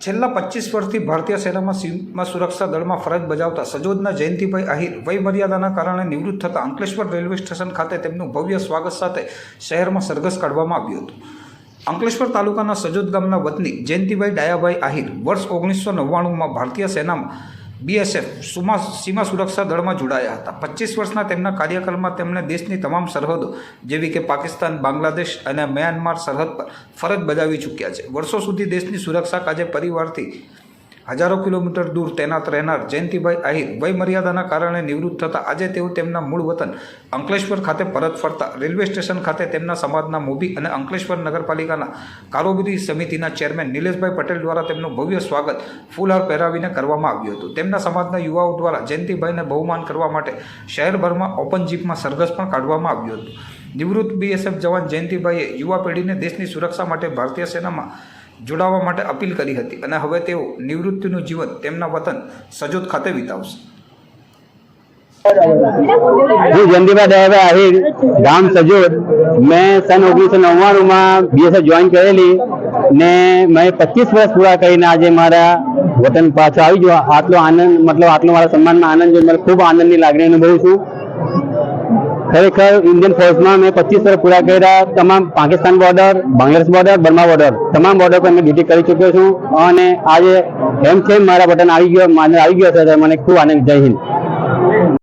છેલ્લા પચીસ વર્ષથી ભારતીય સેનામાં સીમા સુરક્ષા દળમાં ફરજ બજાવતા સજોદના જયંતિભાઈ આહિર વયમર્યાદાના કારણે નિવૃત્ત થતા અંકલેશ્વર રેલવે સ્ટેશન ખાતે તેમનું ભવ્ય સ્વાગત સાથે શહેરમાં સરઘસ કાઢવામાં આવ્યું હતું. અંકલેશ્વર તાલુકાના સજોદ ગામના વતની જયંતિભાઈ ડાયાભાઈ આહિર વર્ષ ઓગણીસો નવ્વાણુંમાં ભારતીય સેનામાં બીએસએફ, સુમા, સીમા સુરક્ષા દળમાં જોડાયા હતા. પચીસ વર્ષના તેમના કાર્યકાળમાં તેમણે દેશની તમામ સરહદો, જેવી કે પાકિસ્તાન, બાંગ્લાદેશ અને મ્યાનમાર સરહદ પર ફરજ બજાવી ચૂક્યા છે. વર્ષો સુધી દેશની સુરક્ષા કાજે પરિવારથી હજારો કિલોમીટર દૂર તૈનાત રહેનાર જયંતિભાઈ આહિર વય મર્યાદાના કારણે નિવૃત્ત થતાં. આજે તેઓ તેમના મૂળ વતન અંકલેશ્વર ખાતે પરત ફરતા. રેલવે સ્ટેશન ખાતે તેમના સમાજના મોભી અને અંકલેશ્વર નગરપાલિકાના કારોબારી સમિતિના ચેરમેન નિલેશભાઈ પટેલ દ્વારા તેમનું ભવ્ય સ્વાગત ફૂલહાર પહેરાવીને કરવામાં આવ્યું હતું. તેમના સમાજના યુવાઓ દ્વારા જયંતિભાઈને બહુમાન કરવા માટે શહેરભરમાં ઓપન જીપમાં સરઘસ પણ કાઢવામાં આવ્યું હતું. નિવૃત્ત બીએસએફ જવાન જયંતિભાઈએ યુવા પેઢીને દેશની સુરક્ષા માટે ભારતીય સેનામાં જોડાવા માટે અપીલ કરી હતી અને હવે તેઓ નિવૃત્તિનું જીવન તેમના વતન સજોદ ખાતે વિતાવશે. હું જયંતિભાઈ દયાભાઈ આહિર, ગામ સજોદ. મેં સન ઓગણીસો નવ્વાણુંમાં બીએસએફ જોઈન કરેલી ને મેં પચીસ વર્ષ પૂરા કરીને આજે મારા વતન પાછો આવી ગયો. આટલો આનંદ, મતલબ આટલો મારા સન્માનમાં આનંદ જો મને ખૂબ આનંદની લાગણી અનુભવું છું. ખરેખર ઇન્ડિયન ફોર્સમાં મેં પચીસ વર્ષ પૂરા કર્યા, તમામ Pakistan border Bangladesh border Burma border તમામ બોર્ડર પર મેં ડ્યુટી કરી ચૂક્યો છું. અને આજે એમ છે મારા બટન આવી ગયો, મારે આવી ગયો છે મને ખૂબ આનંદ, જય હિન્દ.